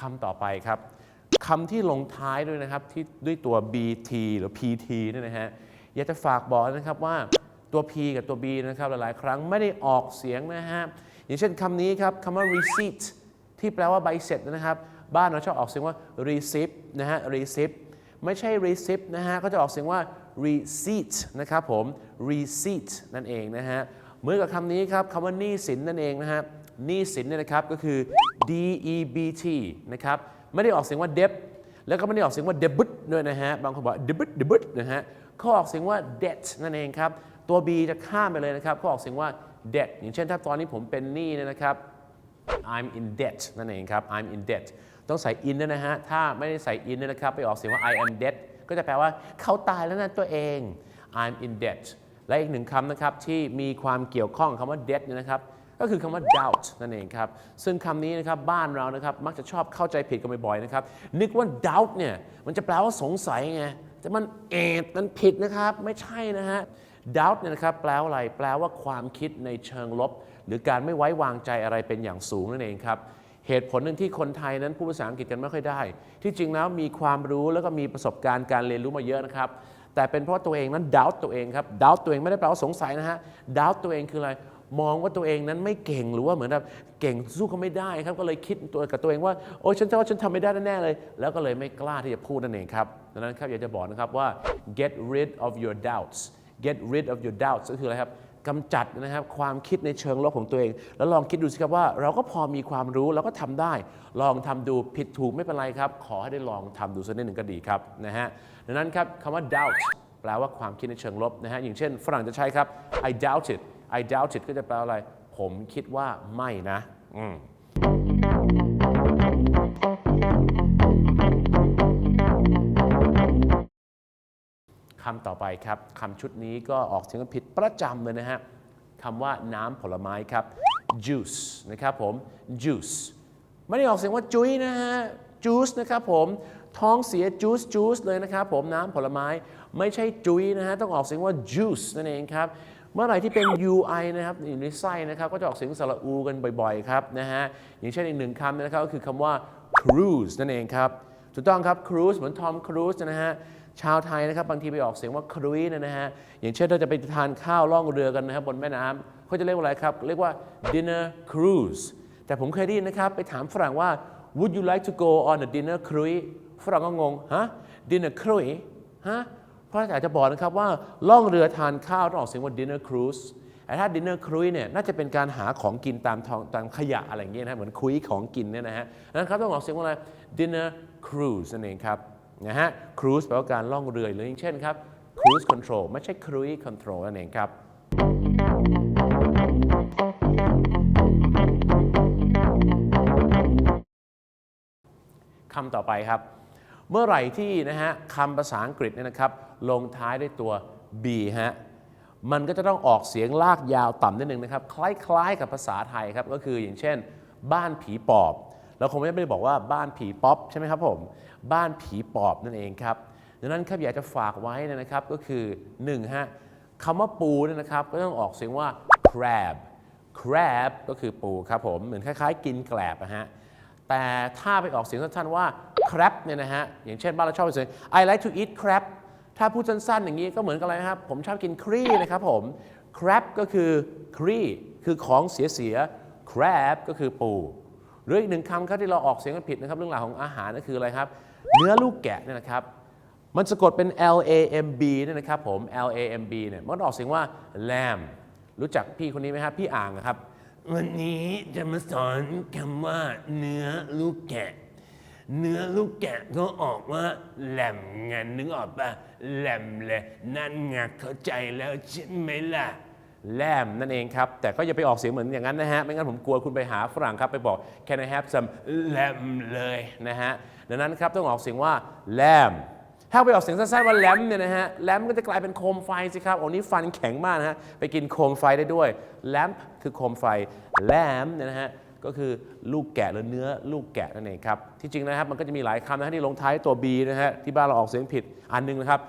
คำต่อไปครับคำที่ลงท้ายด้วยนะครับที่ด้วยตัว bt หรือ pt เนี่ยนะฮะอยากจะฝากบอกนะครับว่าตัว p กับตัว b นะครับหลายๆ ครั้งไม่ได้ออกเสียงนะฮะอย่างเช่นคำนี้ครับคำว่า receipt ที่แปลว่าใบเสร็จนะครับ บ้านเราชอบออกเสียงว่า receipt นะฮะ receipt ไม่ใช่ receipt นะฮะก็จะออกเสียงว่า receipt นะครับผม receipt นั่นเองนะฮะเหมือนกับคำนี้ครับคำว่าหนี้สินนั่นเองนะฮะ หนี้สินเนี่ยนะครับก็คือ d e b t นะครับไม่ได้ออกเสียงว่า debt แล้วก็ไม่ได้ออกเสียงว่า debit ด้วยนะฮะบางคนบอก debit debit นะฮะเขาออกเสียงว่า debt นั่นเองครับ ตัว b จะข้ามไปเลยนะครับเขาออกเสียงว่า debt อย่างเช่นถ้าตอนนี้ผมเป็นหนี้เนี่ยนะครับ I'm in debt นั่นเองครับ I'm in debt ต้องใส่ in ด้วยนะฮะ ถ้าไม่ได้ใส่ in เนี่ยนะครับ ไปออกเสียงว่า I am dead ก็จะแปลว่าเขาตายแล้วนะตัวเอง I'm in debt และอีกหนึ่งคำนะครับที่มีความเกี่ยวข้องคำว่า debt เนี่ยนะครับ ก็คือคำว่า doubt นั่นเองครับ ซึ่งคำนี้นะครับบ้านเรานะครับมักจะชอบเข้าใจผิดกันบ่อยๆนะครับ นึกว่า doubt เนี่ยมันจะแปลว่าสงสัยไง แต่มันเอ็ดมันผิดนะครับ ไม่ใช่นะฮะ doubt เนี่ยนะครับแปลว่าอะไร แปลว่าความคิดในเชิงลบ หรือการไม่ไว้วางใจอะไรเป็นอย่างสูงนั่นเองครับเหตุผลหนึ่งที่คนไทยนั้นพูดภาษาอังกฤษกันไม่ค่อยได้ ที่จริงแล้วมีความรู้แล้วก็มีประสบการณ์การเรียนรู้มาเยอะนะครับ แต่เป็นเพราะตัวเองนั้น doubt ตัวเองครับ doubt ตัวเองไม่ได้แปลว่าสงสัยนะฮะ doubt ตัวเองคืออะไร มองว่าตัวเองนั้นไม่เก่งหรือว่าเหมือนแบบเก่งสู้เขาไม่ได้ครับ ก็เลยคิดตัวกับตัวเองว่าโอ้ยฉันจะว่าฉันทำไม่ได้แน่ๆเลย แล้วก็เลยไม่กล้าที่จะพูดนั่นเองครับดังนั้นครับอยากจะบอกนะครับว่า get rid of your doubts get rid of your doubts ก็คืออะไรครับกำจัดนะครับความคิดในเชิงลบของตัวเอง แล้วลองคิดดูสิครับว่า เราก็พอมีความรู้เราก็ทำได้ ลองทำดูผิดถูกไม่เป็นไรครับ ขอให้ได้ลองทำดูสักนิดหนึ่งก็ดีครับนะฮะดังนั้นครับคำว่า doubt แปลว่าความคิดในเชิงลบนะฮะอย่างเช่น ฝรั่งจะใช้ครับ I doubt it I doubt it ก็จะแปลว่าอะไร ผมคิดว่าไม่นะ อืมคำต่อไปครับคำชุดนี้ก็ออกเสียงผิดประจำเลยนะฮะคำว่าน้ำผลไม้ครับ juice นะครับผม juice ไม่ได้ออกเสียงว่าจุ้ยนะฮะ juice นะครับผมท้องเสีย juice juice เลยนะครับผมน้ำผลไม้ไม่ใช่จุ้ยนะฮะต้องออกเสียงว่า juice นั่นเองครับ เมื่อไหร่ที่เป็น ui นะครับอยู่ในไส้นะครับก็จะออกเสียงสระอูกันบ่อยๆครับนะฮะอย่างเช่นอีกหนึ่งคำนะครับก็คือคำว่า cruise นั่นเองครับถูกต้องครับ cruise เหมือนทอมครูซนะฮะชาวไทยนะครับบางทีไปออกเสียงว่าครุยนยนะฮะอย่างเช่นถ้าจะไปทานข้าวล่องเรือกันนะครับบนแม่น้ำเขาจะเรียกว่าอะไรครับ เรียกว่า dinner cruise แต่ผมเคยได้ยินนะครับไปถามฝรั่งว่า would you like to go on a dinner cruise ฝรั่งก็งงฮะ dinner cruise ฮะ พราะอยากจะบอกนะครับว่าล่องเรือทานข้าวต้องออกเสียงว่า dinner cruise แต่ถ้า dinner cruise เนี่ยน่าจะเป็นการหาของกินตามท้องตามขยะอะไรอย่างเงี้ยนะเหมือนคุยของกินเนี่ยนะฮะนั้นครับต้องออกเสียงว่าอะไร dinner cruise นั่นเองครับนะฮะ cruise แปลว่าการล่องเรือหรืออย่างเช่นครับ cruise control ไม่ใช่ cruise control นั่นเองครับคำต่อไปครับ เมื่อไหร่ที่นะฮะคำภาษาอังกฤษเนี่ยนะครับลงท้ายด้วยตัว b ฮะมันก็จะต้องออกเสียงลากยาวต่ำนิดนึงนะครับ คล้ายๆ กับภาษาไทยครับ ก็คืออย่างเช่น บ้านผีปอบเราคงไม่ได้บอกว่าบ้านผีป๊อปใช่ไหมครับผม บ้านผีปอบนั่นเองครับดังนั้นครับอยากจะฝากไว้นะครับก็คือ1ฮะคำว่าปูเนี่ยนะครับก็ต้องออกเสียงว่า crab crab ก็คือปูครับผม เหมือนคล้ายๆ กินแกลบนะฮะ แต่ถ้าไปออกเสียงสั้นๆว่า crab เนี่ยนะฮะ อย่างเช่นบ้านเราชอบไปเสียง I like to eat crab ถ้าพูดสั้นๆ อย่างนี้ก็เหมือนกับอะไรนะครับ ผมชอบกินครีนะครับผม crab ก็คือครีคือของเสียๆ crab ก็คือปู หรืออีกหนึ่งคำครับที่เราออกเสียงกันผิดนะครับ เรื่องราวของอาหารก็คืออะไรครับ เนื้อลูกแกะเนี่ยนะครับ มันสะกดเป็น L A M B เนี่ยนะครับผม L A M B เนี่ย มันออกเสียงว่า lamb รู้จักพี่คนนี้ไหมครับ พี่อ่างอะครับ วันนี้จะมาสอนคำว่า เนื้อลูกแกะ เนื้อลูกแกะก็ออกว่า แหลมไงนนึกออกปะแหลมเลยนั่นไงเข้าใจแล้วใช่ไหมล่ะ แลมนั่นเองครับ แต่ก็อย่าไปออกเสียงเหมือนอย่างนั้นนะฮะ ไม่งั้นผมกลัวคุณไปหาฝรั่งครับไปบอก can I have some แหลมเลยนะฮะ ดังนั้นครับต้องออกเสียงว่าแลม ถ้าไปออกเสียงสั้นๆว่าแลมเนี่ยนะฮะแลมก็จะกลายเป็นโคมไฟสิครับโอ้นี่ฟันแข็งมากนะฮะไปกินโคมไฟได้ด้วยแลมคือโคมไฟแลมเนี่ยนะฮะก็คือลูกแกะหรือเนื้อลูกแกะนั่นเองครับที่จริงนะครับมันก็จะมีหลายคำนะที่ลงท้ายตัว B นะฮะที่บ้านเราออกเสียงผิดอันหนึงนะครับ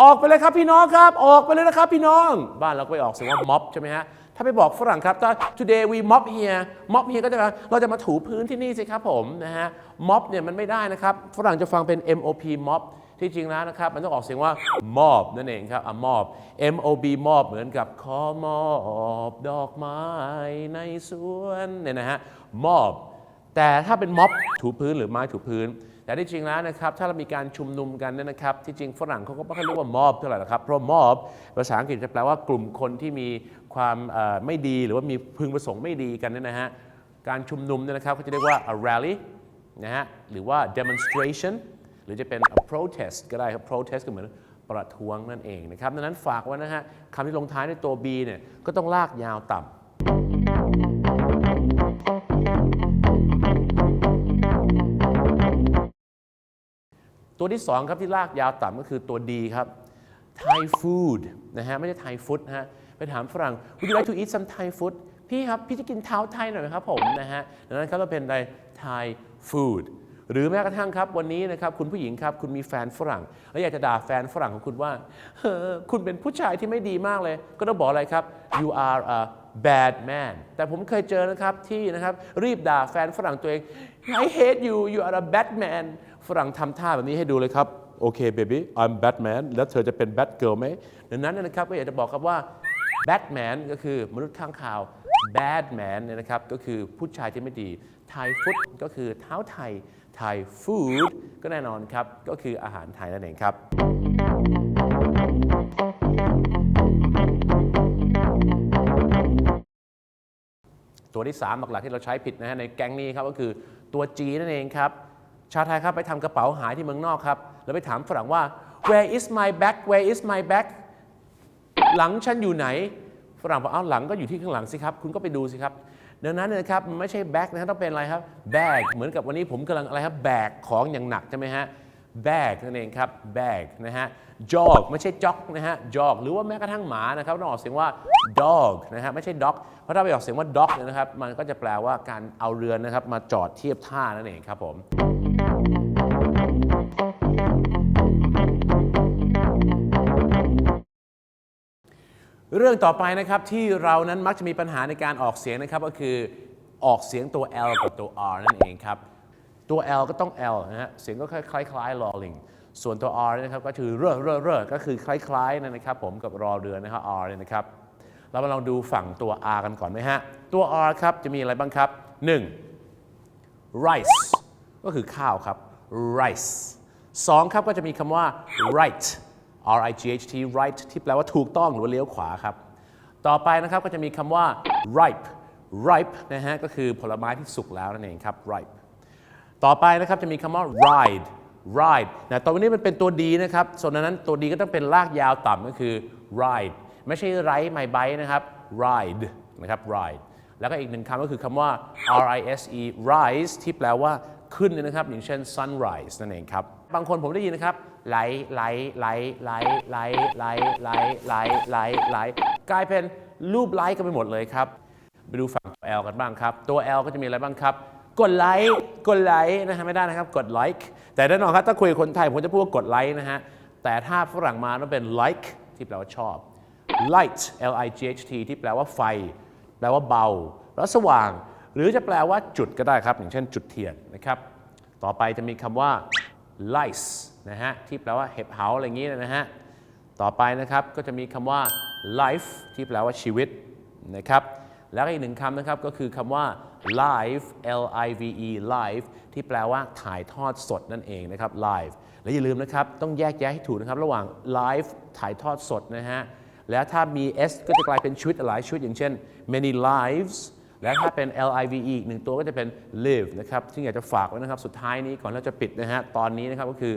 ออกไปเลยครับพี่น้องครับ ออกไปเลยนะครับพี่น้อง บ้านเราก็ไปออกเสียงว่าม็อบใช่ไหมฮะถ้าไปบอกฝรั่งครับถ้า today we mop here mop here ก็จะเราจะมาถูพื้นที่นี่สิครับผมนะฮะ mop เนี่ยมันไม่ได้นะครับฝรั่งจะฟังเป็น mop mop ที่จริงแล้วนะครับ มันต้องออกเสียงว่า mob นั่นเองครับอะ mob mob mob เหมือนกับขอมอบดอกไม้ในสวนเนี่ยนะฮะ mob แต่ถ้าเป็นม็อบถูพื้นหรือไม้ถูพื้น แต่ที่จริงแล้วนะครับ ถ้าเรามีการชุมนุมกันเนี่ยนะครับ ที่จริงฝรั่งเขาก็ไม่ค่อยเรียกว่ามอบเท่าไหร่หรอกครับเพราะมอบภาษาอังกฤษจะแปลว่ากลุ่มคนที่มีความไม่ดีหรือว่ามีพึงประสงค์ไม่ดีกันเนี่ยนะฮะการชุมนุมเนี่ยนะครับเขาจะเรียกว่า a rally นะฮะหรือว่า demonstration รือจะเป็น a protest ก็ได้ครับ protest ก็เหมือนประท้วงนั่นเองนะครับดังนั้นฝากไว้นะฮะคำที่ลงท้ายด้วยตัว b เนี่ยก็ต้องลากยาวต่ำตัวที่ 2 ครับที่ลากยาวต่ำก็คือตัว D ครับ Thai food นะฮะ ไม่ใช่ Thai food นะฮะ ไปถามฝรั่ง Would you like to eat some Thai food พี่ครับ พี่จะกินเท้าไทยหน่อยไหมครับผมนะฮะ ดังนั้นครับเราเป็นอะไร Thai food หรือแม้กระทั่งครับวันนี้นะครับคุณผู้หญิงครับคุณมีแฟนฝรั่งแล้วอยากจะด่าแฟนฝรั่งของคุณว่าคุณเป็นผู้ชายที่ไม่ดีมากเลย ก็ต้องบอกอะไรครับ you are a bad man แต่ผมเคยเจอนะครับที่นะครับรีบด่าแฟนฝรั่งตัวเอง I hate you you are a bad man ฝรั่งทำท่าแบบนี้ให้ดูเลยครับโอเค baby I'm Batman แล้วเธอจะเป็น Bat Girl ไหมดังนั้นนะครับก็อยากจะบอกครับว่า Batman ก็คือมนุษย์ข้างคาว Bad Man เนี่ยนะครับก็คือผู้ชายที่ไม่ดี Thai food ก็คือเท้าไทย Thai food ก็แน่นอนครับ ก็คืออาหารไทยนั่นเองครับ ตัวที่ 3 หลักๆที่เราใช้ผิดนะฮะในแก๊งนี้ครับก็คือตัว G นั่นเองครับ ชาวไทยครับไปทำกระเป๋าหายที่เมืองนอกครับ แล้วไปถามฝรั่งว่า where is my bag where is my bag หลังฉันอยู่ไหน ฝรั่งบอกเอ้าหลังก็อยู่ที่ข้างหลังสิครับ คุณก็ไปดูสิครับ ดังนั้นนะครับมันไม่ใช่แบกนะครับต้องเป็นอะไรครับแบกเหมือนกับวันนี้ผมกำลังอะไรครับแบกของอย่างหนักใช่ไหมฮะแบกนั่นเองครับแบกนะฮะจอกไม่ใช่จ็อกนะฮะจอกหรือว่าแม้กระทั่งหมานะครับต้องออกเสียงว่า dog นะฮะไม่ใช่ dog เพราะถ้าไปออกเสียงว่า dog เนี่ยนะครับ มันก็จะแปลว่าการเอาเรือนนะครับมาจอดเทียบท่านั่นเองครับผม เรื่องต่อไปนะครับที่เรานั้นมักจะมีปัญหาในการออกเสียงนะครับก็คือออกเสียงตัว L กับตัว R นั่นเองครับ ตัว L ก็ต้อง L นะฮะเสียงก็คล้ายๆคล้ายลอลิงส่วนตัว R นะครับก็คือเร่อเร่อเร่อก็คือคล้ายๆนะครับผมกับรอเรือนะครับ R เนี่ยนะครับเรามาลองดูฝั่งตัว R กันก่อนไหมฮะตัว R ครับจะมีอะไรบ้างครับ 1. rice ก็คือข้าวครับ rice สองครับก็จะมีคำว่า right R I G H T right ที่แปลว่าถูกต้องหรือว่าเลี้ยวขวาครับ ต่อไปนะครับก็จะมีคำว่า ripe ripe นะฮะก็คือผลไม้ที่สุกแล้วนั่นเองครับ ripe ต่อไปนะครับจะมีคำว่า ride ride นะตอนนี้มันเป็นตัวดีนะครับ ส่วนนั้นตัวดีก็ต้องเป็นลากยาวต่ำก็คือ ride ไม่ใช่ไรไม่ไบนะครับ ride นะครับ ride แล้วก็อีกหนึ่งคำก็คือคำว่า R I S E rise ที่แปลว่าขึ้นนะครับ อย่างเช่น sunrise นั่นเองครับ บางคนผมได้ยินนะครับไหลไหลไหลไหลไหลไหลไหลไหลไหลไหลกลายเป็นรูปไลค์กันไปหมดเลยครับ ไปดูฝั่งตัว L กันบ้างครับ ตัว L ก็จะมีอะไรบ้างครับ กดไลค์กดไลค์นะฮะไม่ได้นะครับ กดไลค์แต่แน่นอนครับถ้าคุยกับคนไทยผมจะพูดว่ากดไลค์นะฮะแต่ถ้าฝรั่งมาต้องเป็น like ที่แปลว่าชอบ light L I G H T ที่แปลว่าไฟ แปลว่าเบา แล้วสว่าง หรือจะแปลว่าจุดก็ได้ครับ อย่างเช่นจุดเทียนนะครับ ต่อไปจะมีคำว่า lice นะฮะที่แปลว่าเห็บเหาอะไรอย่างนี้นะฮะต่อไปนะครับก็จะมีคำว่า life ที่แปลว่าชีวิตนะครับแล้วก็อีกหนึ่งคำนะครับก็คือคำว่า live L I V E live ที่แปลว่าถ่ายทอดสดนั่นเองนะครับ live และอย่าลืมนะครับต้องแยกแยะให้ถูกนะครับระหว่าง live ถ่ายทอดสดนะฮะแล้วถ้ามี s ก็จะกลายเป็นชีวิตหลายชีวิตอย่างเช่น many lives และถ้าเป็น L I V E อีกหนึ่งตัวก็จะเป็น live นะครับซึ่งอยากจะฝากไว้นะครับ สุดท้ายนี้ก่อนเราจะปิดนะฮะตอนนี้นะครับก็คือ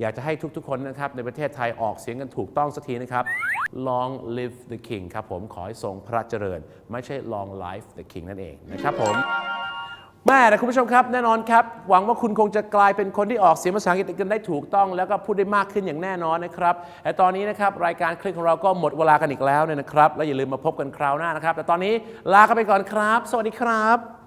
อยากจะให้ทุกๆ คนนะครับในประเทศไทยออกเสียงกันถูกต้องสักทีนะครับ Long live the king ครับผมขอให้ทรงพระเจริญ ไม่ใช่ long life the king นั่นเองนะครับผม แม่นะคุณผู้ชมครับแน่นอนครับ หวังว่าคุณคงจะกลายเป็นคนที่ออกเสียงภาษาอังกฤษกันได้ถูกต้อง แล้วก็พูดได้มากขึ้นอย่างแน่นอนนะครับแต่ตอนนี้นะครับรายการคลิกของเราก็หมดเวลากันอีกแล้วเนี่ยนะครับ แล้วอย่าลืมมาพบกันคราวหน้านะครับ แต่ตอนนี้ลากันไปก่อนครับ สวัสดีครับ